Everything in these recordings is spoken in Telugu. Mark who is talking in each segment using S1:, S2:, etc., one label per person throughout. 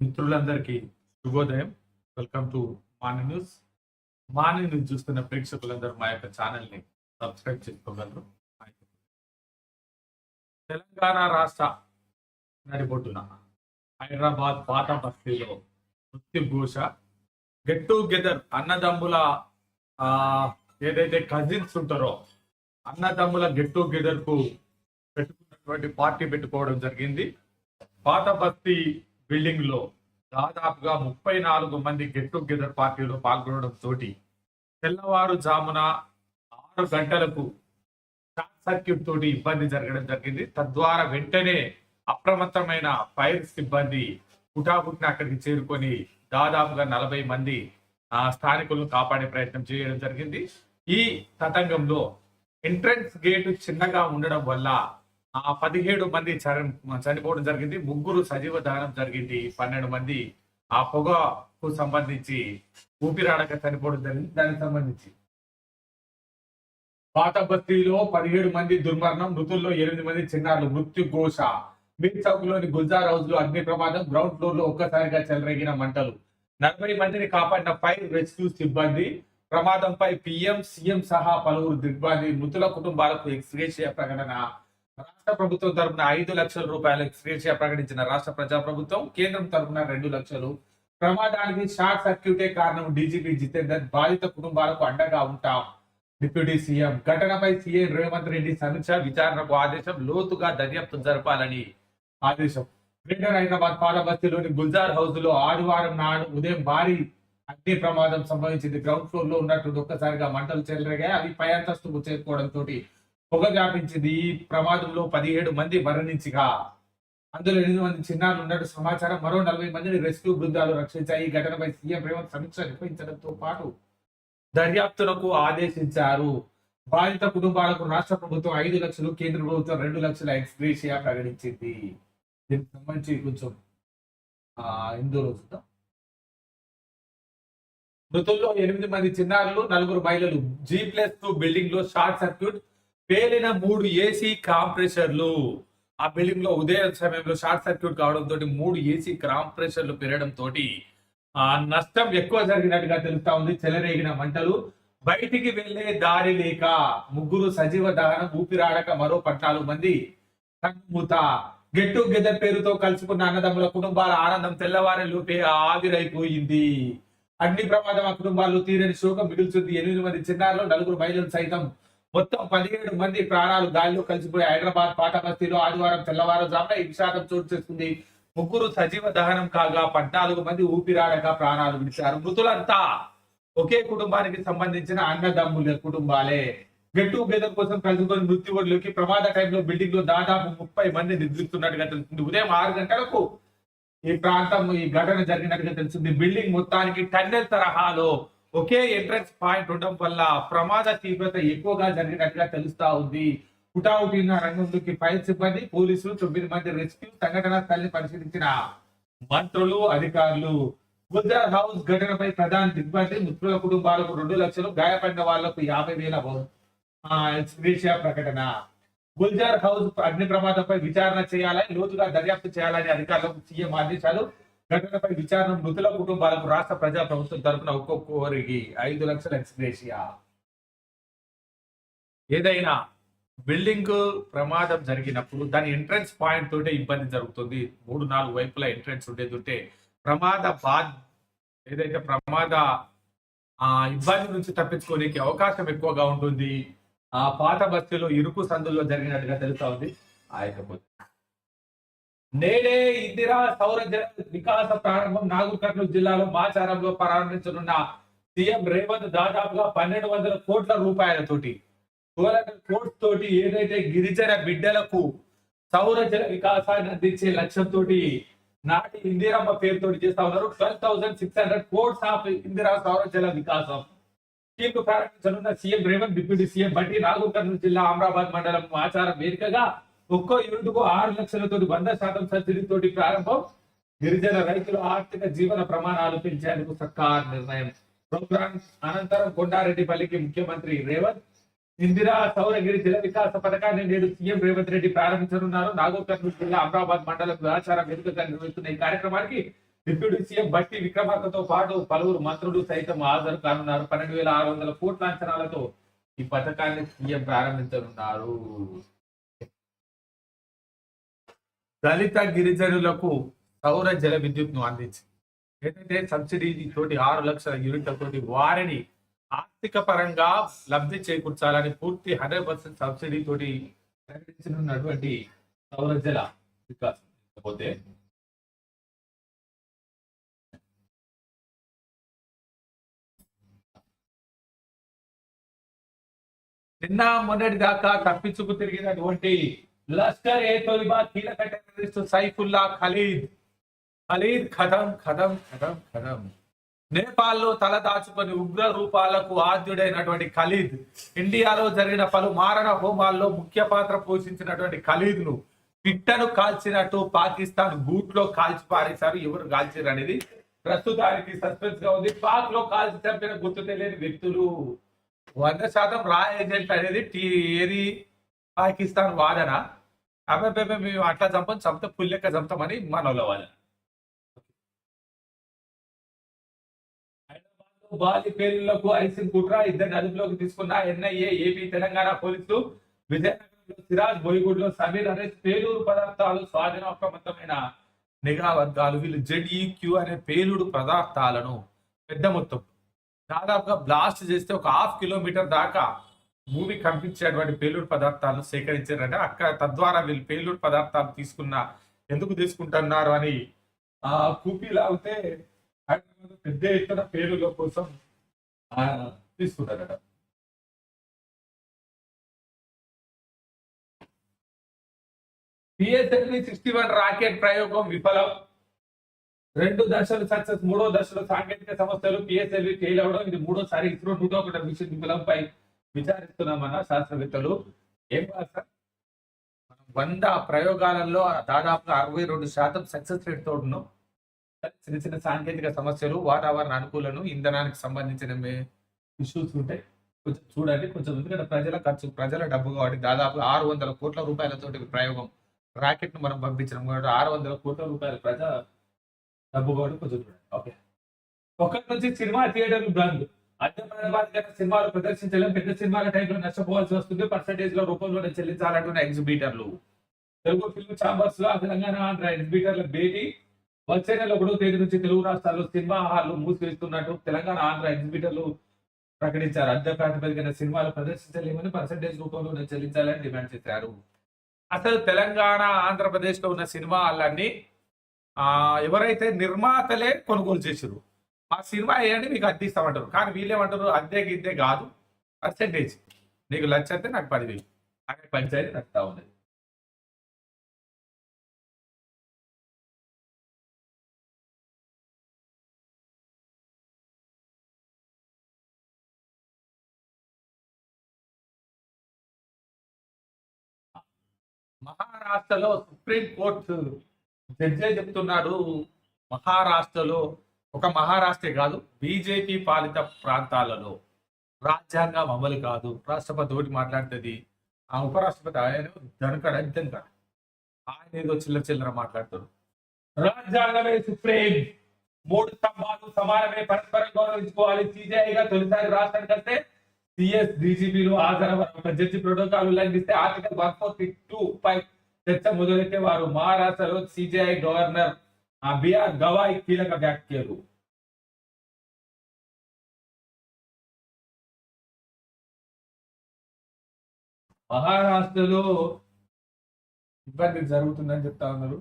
S1: మిత్రులందరికీ శుభోదయం. Welcome to morning news morning news చూస్తున్న ప్రేక్షకులందరూ మా యొక్క ఛానల్ని సబ్స్క్రైబ్ చేసుకోగలరు. తెలంగాణ రాష్ట్ర నడిబొడ్డున హైదరాబాద్ పాత బస్తీలో మృత్యు ఘోష గెట్ టుగెదర్ అన్నదమ్ముల ఏదైతే కజిన్స్ ఉంటారో అన్నదమ్ముల గెట్ టుగెదర్కు పెట్టుకున్నటువంటి పార్టీ పెట్టుకోవడం జరిగింది. పాత బస్తీ బిల్డింగ్లో దాదాపుగా ముప్పై నాలుగు మంది గెట్ టుగెదర్ పార్టీలో పాల్గొనడం తోటి తెల్లవారుజామున ఆరు గంటలకు షార్ట్ సర్క్యూట్ తోటి ఇబ్బంది జరగడం జరిగింది. తద్వారా వెంటనే అప్రమత్తమైన ఫైర్ సిబ్బంది హుటాహుటిన అక్కడికి చేరుకొని దాదాపుగా నలభై మంది ఆ స్థానికులను కాపాడే ప్రయత్నం చేయడం జరిగింది. ఈ తతంగంలో ఎంట్రన్స్ గేటు చిన్నగా ఉండడం వల్ల ఆ పదిహేడు మంది చనిపోవడం జరిగింది. ముగ్గురు సజీవ దానం జరిగింది. పన్నెండు మంది ఆ పొగకు సంబంధించి ఊపిరాడక చనిపోవడం జరిగింది. దానికి సంబంధించి పాత బస్తీలో పదిహేడు మంది దుర్మరణం మృతుల్లో ఎనిమిది మంది చిన్నారులు మృత్యు ఘోష. మీర్ చౌక్లోని గుల్జార్ హౌస్లో అగ్ని ప్రమాదం గ్రౌండ్ ఫ్లోర్లో ఒక్కసారిగా చెలరేగిన మంటలు. నలభై మందిని కాపాడిన ఫైర్ రెస్క్యూ సిబ్బంది ప్రమాదంపై పిఎం సీఎం సహా పలువురు దిగ్బాంది మృతుల కుటుంబాలకు ఎక్స్గ్రేషియా ప్రకటన రాష్ట్ర ప్రభుత్వం తరపున ఐదు లక్షల రూపాయల స్వేచ్ఛ ప్రకటించిన రాష్ట్ర ప్రజా ప్రభుత్వం కేంద్రం తరపున రెండు లక్షలు. ప్రమాదానికి షార్ట్ సర్క్యూటే కారణం డీజీపీ జితేందర్. బాధిత కుటుంబాలకు అండగా ఉంటాం. Deputy CM. ఘటనపై సీఎం రేవంత్ రెడ్డి సమీక్ష విచారణకు ఆదేశం. లోతుగా దర్యాప్తు జరపాలని ఆదేశం. గ్రేటర్ హైదరాబాద్ పాలబస్తిలోని గుల్జార్ హౌస్లో ఆదివారం నాడు ఉదయం భారీ అగ్ని ప్రమాదం సంభవించింది. గ్రౌండ్ ఫ్లోర్లో ఉన్నట్టు ఒక్కసారిగా మంటలు చెలరేగాయి. అవి పై అంతస్తుకు చేరుకోవడంతో పొగ వ్యాపించింది. ఈ ప్రమాదంలో పదిహేడు మంది మరణించగా. అందులో ఎనిమిది మంది చిన్నారులు ఉన్నట్టు సమాచారం మరో నలభై మందిని రెస్క్యూ బృందాలు రక్షించాయి. ఈ ఘటనపై సీఎం రేవంత్ సమీక్ష నిర్వహించడంతో పాటు దర్యాప్తులకు ఆదేశించారు. బాధిత కుటుంబాలకు రాష్ట్ర ప్రభుత్వం ఐదు లక్షలు కేంద్ర ప్రభుత్వం రెండు లక్షల ఎక్స్గ్రేషియా ప్రకటించింది. దీనికి సంబంధించి కొంచెం ఆ, ఇందులో చూద్దాం. మృతుల్లో ఎనిమిది మంది చిన్నారులు నలుగురు మహిళలు. జీ ప్లస్ టూ బిల్డింగ్లో షార్ట్ సర్క్యూట్ పేలిన మూడు ఏసీ కాంప్రెషర్లు. ఆ బిల్డింగ్లో ఉదయం సమయంలో షార్ట్ సర్క్యూట్ కావడం తోటి మూడు ఏసీ కాంప్రెషర్లు పెరగడం తోటి ఆ నష్టం ఎక్కువ జరిగినట్టుగా తెలుస్తా ఉంది. చెలరేగిన మంటలు. బయటికి వెళ్ళే దారి లేక ముగ్గురు సజీవ దహనం ఊపిరాడక మరో పద్నాలుగు మంది కన్నుమూత గెట్ టుగెదర్ పేరుతో కలుసుకున్న అన్నదమ్ముల కుటుంబాల ఆనందం తెల్లవారే లోపే ఆవిరైపోయింది. అగ్ని ప్రమాదం ఆ కుటుంబాల్లో తీరని శోకం మిగుల్చుంది. ఎనిమిది మంది చిన్నారులు నలుగురు మహిళలు సైతం మొత్తం పదిహేడు మంది ప్రాణాలు గాలిలో కలిసిపోయి హైదరాబాద్ పాటబస్తీలో ఆదివారం తెల్లవారుజామున ఈ విషాదం చోటు చేసుకుంది. ముగ్గురు సజీవ దహనం కాగా పద్నాలుగు మంది ఊపిరాడక ప్రాణాలు విడిచారు. మృతులంతా ఒకే కుటుంబానికి సంబంధించిన అన్నదమ్ముల కుటుంబాలే. గెట్ టుగెదర్ కోసం కలుసుకొని మృత్యు ఒడిలోకి ప్రమాద టైంలో బిల్డింగ్లో దాదాపు ముప్పై మంది నిద్రిస్తున్నట్టుగా తెలుస్తుంది. ఉదయం ఆరు గంటలకు ఈ ప్రాంతం ఈ ఘటన జరిగినట్టుగా తెలిసింది బిల్డింగ్ మొత్తానికి టన్నెల్ తరహాలో ఒకే ఎంట్రన్స్ పాయింట్ ఉండడం వల్ల ప్రమాద తీవ్రత ఎక్కువగా జరిగినట్టుగా తెలుస్తా ఉంది. హుటాహుటిన రంగంలోకి ఫైర్ సిబ్బంది పోలీసులు తొమ్మిది మంది రెస్క్యూ సంఘటన స్థలిని పరిశీలించిన మంత్రులు అధికారులు. గుజరాత్ హౌస్ ఘటనపై ప్రధాన దిగ్బంది మృతుల కుటుంబాలకు రెండు లక్షలు గాయపడిన వాళ్ళకు యాభై వేల ఎక్స్గ్రేషియా ప్రకటన. గుల్జార్ హౌస్ అగ్ని ప్రమాదంపై విచారణ చేయాలని లోతుగా దర్యాప్తు చేయాలని అధికారులకు సీఎం ఆదేశాలు ఘటనపై విచారణ మృతుల కుటుంబాలకు రాష్ట్ర ప్రజా ప్రభుత్వం తరపున ఒక్కొక్కరికి ఐదు లక్షల ఎక్స్గ్రేషియా. ఏదైనా బిల్డింగ్ ప్రమాదం జరిగినప్పుడు దాని ఎంట్రన్స్ పాయింట్ తోటే ఇబ్బంది జరుగుతుంది. మూడు నాలుగు వైపుల ఎంట్రన్స్ ఉండేది ఉంటే ప్రమాద బా ఏదైతే ప్రమాద ఆ ఇబ్బంది నుంచి తప్పించుకోనికి అవకాశం ఎక్కువగా ఉంటుంది. ఆ పాత బస్తీలో ఇరుకు సందుల్లో జరిగినట్టుగా తెలుస్తా ఉంది. ఆయకపోతే నేడే ఇందిరా సౌర జల వికాస ప్రారంభం నాగూర్ కర్నూలు జిల్లాలో మాచారంలో ప్రారంభించనున్న సీఎం రేవంత్ దాదాపుగా పన్నెండు వందల కోట్ల రూపాయలతోటి కోట్స్ తోటి ఏదైతే గిరిజన బిడ్డలకు సౌర జల వికాసాన్ని అందించే లక్ష్యంతో నాటి ఇందిరమ్మ పేరుతో చేస్తా ఉన్నారు. Twelve thousand six hundred crores of Indira Saura Jala Vikasam scheme ప్రారంభించనున్న CM Revanth deputy CM Bhatti Nagur Kurnool జిల్లా అమరాబాద్ మండలం ఆచారం వేదికగా ఒక్కో యూనిట్కు ఆరు లక్షలతో వంద శాతం సబ్సిడీ తోటి ప్రారంభం. గిరిజన రైతుల ఆర్థిక జీవన ప్రమాణాలు పెంచేందుకు సర్కార్ నిర్ణయం. ప్రోగ్రాం అనంతరం కొండారెడ్డిపల్లికి ముఖ్యమంత్రి రేవంత్. ఇందిరా సౌరగిరి జల వికాస పథకాన్ని నేడు సీఎం రేవంత్ రెడ్డి ప్రారంభించనున్నారు. నాగోర్ కర్నూలు జిల్లా అమరాబాద్ మండలం ఆచార వేదికగా నిర్వహిస్తున్న ఈ కార్యక్రమానికి డిప్యూటీ సీఎం బట్టి విక్రమార్కతో పాటు పలువురు మంత్రులు సైతం హాజరు కానున్నారు. పన్నెండు వేల ఆరు వందల కోట్ల అంచనాలతో ఈ పథకాన్ని సీఎం ప్రారంభించనున్నారు. దళిత గిరిజనులకు సౌర జల విద్యుత్ను అందించి ఏదైతే సబ్సిడీ తోటి ఆరు లక్షల యూనిట్ల వారిని ఆర్థిక పరంగా లబ్ధి చేకూర్చాలని పూర్తి హండ్రెడ్ పర్సెంట్ సబ్సిడీ తోటి ప్రకటించనున్నటువంటి సౌర జల వికాసం పోతే నిన్న మొన్నటి దాకా తప్పించుకు తిరిగినటువంటి లష్కర్ ఏ తొలిబా కీలక టెర్రరిస్ట్ సైఫుల్లా ఖలీద్ ఖలీద్ ఖదం ఖదం ఖదం ఖదం నేపాల్లో తల దాచుకొని ఉగ్ర రూపాలకు ఆద్యుడైనటువంటి ఖలీద్ ఇండియాలో జరిగిన పలు మారణ హోమాల్లో ముఖ్య పాత్ర పోషించినటువంటి ఖలీద్ను పిట్టను కాల్చినట్టు పాకిస్తాన్ గూట్లో కాల్చి పారేశారు. ఎవరు కాల్చారు అనేది ప్రస్తుతానికి సస్పెన్స్గా ఉంది. పాక్లో కాల్చి చంపిన గుర్తు తెలియని వ్యక్తులు. వంద శాతం రా ఏజెంట్ అనేది టీ ఏది? పాకిస్తాన్ వాదన. అబ్బాయి మేము అట్లా చంపం చంపితే పుల్లెక్క చంపుతామని మనోళ్ళ వాదన బాలి పేర్లకు ఐసిన్ కుట్ర ఇద్దరిని అదుపులోకి తీసుకున్న ఎన్ఐఏ ఏపీ తెలంగాణ పోలీసులు విజయనగరంలో సిరాజ్ బోయిగూడ్లో సమీర్ అరెస్ట్ పేలూరు పదార్థాలు స్వాధీనోపమంతమైన నిఘా వర్గాలు వీళ్ళు జెడ్ఈక్యూ అనే పేలుడు పదార్థాలను పెద్ద మొత్తం దాదాపుగా బ్లాస్ట్ చేస్తే ఒక హాఫ్ కిలోమీటర్ దాకా భూమి కంపించేటువంటి పేలుడు పదార్థాలను సేకరించారంటే. అక్కడ తద్వారా వీళ్ళు పేలుడు పదార్థాలు తీసుకున్న ఎందుకు తీసుకుంటున్నారు అని ఆ కూపీ లాగితే హైదరాబాద్ పెద్ద ఎత్తున పేలుల కోసం తీసుకుంటారట. పిఎస్ఎల్వి సిక్స్టీ వన్ రాకెట్ ప్రయోగం విఫలం. రెండు దశలు సక్సెస్ మూడో దశలో సాంకేతిక సమస్యలు పిఎస్ఎల్వి ఫెయిల్ అవడం ఇది మూడోసారి ఇస్రో నూట ఒకటి మిషన్ విఫలంపై విచారిస్తున్నామన్న శాస్త్రవేత్తలు. ఏం కాదు వంద ప్రయోగాలలో దాదాపుగా అరవై రెండు శాతం సక్సెస్ రేట్తో ఉన్నాం. చిన్న చిన్న సాంకేతిక సమస్యలు వాతావరణ అనుకూలను ఇంధనానికి సంబంధించిన ఇష్యూస్ ఉంటాయి కొంచెం చూడండి. కొంచెం ఎందుకంటే ప్రజల ఖర్చు ప్రజల డబ్బు కాబట్టి దాదాపు ఆరు వందల కోట్ల రూపాయలతోటి ప్రయోగం. రాకెట్ను మనం పంపించడం కాబట్టి ఆరు వందల కోట్ల రూపాయల ప్రజ డబ్బు కాబట్టి కొంచెం చూడండి. ఓకే. ఒకటి నుంచి సినిమా థియేటర్ బ్రాండ్ అద్దె ప్రతిపాదిక సినిమాలు ప్రదర్శించలేం. పెద్ద సినిమాల టైంలో నష్టపోవాల్సి వస్తుంది. పర్సంటేజ్లో రూపంలోనే చెల్లించాలంటున్న ఎగ్జిబిటర్లు తెలుగు ఫిల్మ్ ఛాంబర్స్లో తెలంగాణ ఆంధ్ర ఎగ్జిబిటర్ల భేటీ. వచ్చే నెల ఒకటో తేదీ నుంచి తెలుగు రాష్ట్రాల్లో సినిమా హాళ్ళు మూసివేస్తున్నట్టు తెలంగాణ ఆంధ్ర ఎగ్జిబిటర్లు ప్రకటించారు. అద్దె ప్రాతిపదికన సినిమాలు ప్రదర్శించలేమని పర్సంటేజ్ రూపంలోనే చెల్లించాలని డిమాండ్ చేశారు. అసలు తెలంగాణ ఆంధ్రప్రదేశ్లో ఉన్న సినిమా హాళ్ళన్నీ ఎవరైతే నిర్మాతలే కొనుగోలు చేసారు ఆ సినిమా వేయండి మీకు అద్దె ఇస్తామంటారు కానీ వీళ్ళేమంటారు అద్దె గిద్దె కాదు. పర్సెంటేజ్ నీకు లంచ్ అయితే నాకు పదివేలు. అక్కడ పంచాయతీ నడుస్తా ఉన్నది. మహారాష్ట్రలో సుప్రీం కోర్టు జడ్జే చెప్తున్నాడు. మహారాష్ట్రలో ఒక మహారాష్ట్రే కాదు బీజేపీ పాలిత ప్రాంతాలలో రాజ్యాంగం అమలు కాదు. రాష్ట్రపతి ఒకటి మాట్లాడుతుంది. ఆ ఉపరాష్ట్రపతి ఆయన దనకడ దనకడ ఆయన ఏదో చిల్లర చిల్లర మాట్లాడతాడు. రాజ్యాంగమే సుప్రీం. మూడు స్తంభాలు సమానమే పరస్పరం గౌరవించుకోవాలి. సిజేఐగా తొలిసారి రాష్ట్రానికి వస్తే సిఎస్ డీజీపీలు హాజరవ్వరు. ఒక జడ్జి ప్రోటోకాల్ ఉల్లంఘిస్తే ఆర్టికల్ వన్ ఫోర్టీ టూ పై చర్చ మొదలెట్టే వారు మహారాష్ట్రలో సిజేఐ గవర్నర్ ఆ బిఆర్ గవాయ్ కీలక వ్యాఖ్యలు. మహారాష్ట్రలో ఇబ్బంది జరుగుతుందని చెప్తా ఉన్నారు.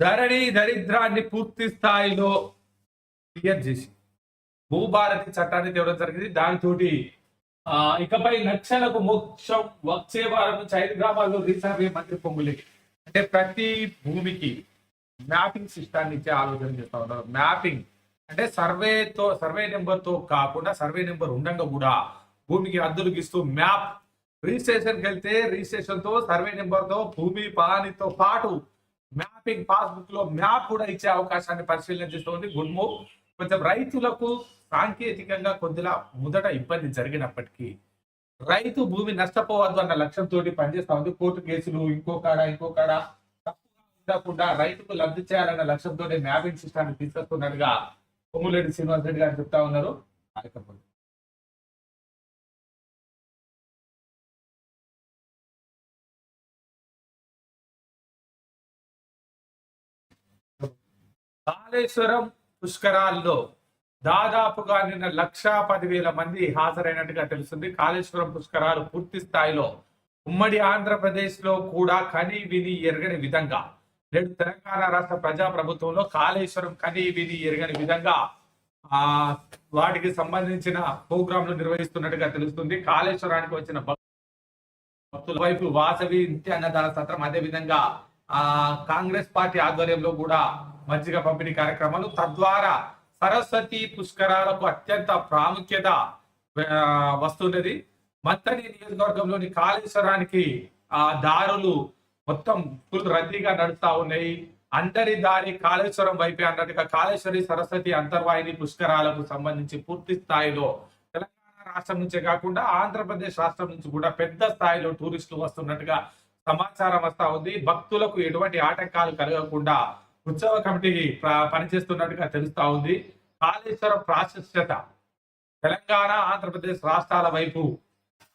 S1: ధరణి దరిద్రాన్ని పూర్తి స్థాయిలో క్లియర్ చేసి. భూభారతి చట్టాన్ని తేవడం జరిగింది. దానితోటి ఆ, ఇకపై లక్షలకు మోక్షం వచ్చే వారం నుంచి ఐదు గ్రామాల్లో రీసర్వే మంత్రి పొంగులే అంటే ప్రతి భూమికి మ్యాపింగ్ సిస్టాన్ని ఇచ్చే ఆలోచన చేస్తూ ఉన్నారు. మ్యాపింగ్ అంటే సర్వేతో సర్వే నెంబర్తో కాకుండా సర్వే నెంబర్ ఉండగా కూడా భూమికి అద్దులు గీస్తూ మ్యాప్ రిజిస్ట్రేషన్కి వెళ్తే రిజిస్ట్రేషన్తో సర్వే నెంబర్తో భూమి పానితో పాటు మ్యాపింగ్ పాస్బుక్లో మ్యాప్ కూడా ఇచ్చే అవకాశాన్ని పరిశీలన చేస్తోంది గుడ్ మూవ్. కొంచెం రైతులకు సాంకేతికంగా కొద్దిగా మొదట ఇబ్బంది జరిగినప్పటికీ రైతు భూమి నష్టపోవద్దు అన్న లక్ష్యంతో పనిచేస్తా ఉంది. కోర్టు కేసులు ఇంకో కాడ ఇంకో కాడ ఉండకుండా రైతుకు లబ్ధి చేయాలన్న లక్ష్యంతో మ్యాపింగ్ సిస్టాన్ని తీసుకొస్తున్నట్టుగా కొమ్ములరెడ్డి శ్రీనివాస్ రెడ్డి గారు చెప్తా ఉన్నారు. కార్యక్రమం. కాళేశ్వరం పుష్కరాల్లో దాదాపుగా నిన్న లక్షా పదివేల మంది హాజరైనట్టుగా తెలుస్తుంది. కాళేశ్వరం పుష్కరాలు పూర్తి స్థాయిలో ఉమ్మడి ఆంధ్రప్రదేశ్లో కూడా కని విని ఎరగని విధంగా నేడు తెలంగాణ రాష్ట్ర ప్రజా ప్రభుత్వంలో కాళేశ్వరం కని విని ఎరగని విధంగా ఆ వాటికి సంబంధించిన ప్రోగ్రాంలు నిర్వహిస్తున్నట్టుగా తెలుస్తుంది. కాళేశ్వరానికి వచ్చిన భక్తుల వైపు వాసవి నిత్య అన్నదాన సత్రం అదే విధంగా ఆ కాంగ్రెస్ పార్టీ ఆధ్వర్యంలో కూడా మజ్జిగ పంపిణీ కార్యక్రమాలు తద్వారా సరస్వతి పుష్కరాలకు అత్యంత ప్రాముఖ్యత వస్తున్నది. మత్తని నియోజకవర్గంలోని కాళేశ్వరానికి ఆ దారులు మొత్తం ఫుల్ రద్దీగా నడుస్తా ఉన్నాయి. అందరి దారి కాళేశ్వరం వైపే అన్నట్టుగా కాళేశ్వరి సరస్వతి అంతర్వాహిని పుష్కరాలకు సంబంధించి పూర్తి స్థాయిలో తెలంగాణ రాష్ట్రం నుంచే కాకుండా ఆంధ్రప్రదేశ్ రాష్ట్రం నుంచి కూడా పెద్ద స్థాయిలో టూరిస్టులు వస్తున్నట్టుగా సమాచారం వస్తా ఉంది. భక్తులకు ఎటువంటి ఆటంకాలు కలగకుండా ఉత్సవ కమిటీ పనిచేస్తున్నట్టుగా తెలుస్తా ఉంది. కాళేశ్వరం ప్రాశస్త్యత. తెలంగాణ ఆంధ్రప్రదేశ్ రాష్ట్రాల వైపు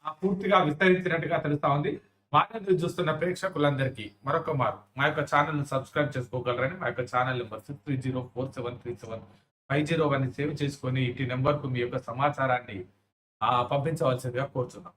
S1: ఆ పూర్తిగా విస్తరించినట్టుగా తెలుస్తా ఉంది. మాటలు చూస్తున్న ప్రేక్షకులందరికీ మరొక మారు మా యొక్క ఛానల్ సబ్స్క్రైబ్ చేసుకోగలరని మా యొక్క channel number six three zero four seven three seven five zero one save చేసుకొని ఇటు నెంబర్కు మీ యొక్క సమాచారాన్ని పంపించవలసిందిగా కోరుచున్నాం.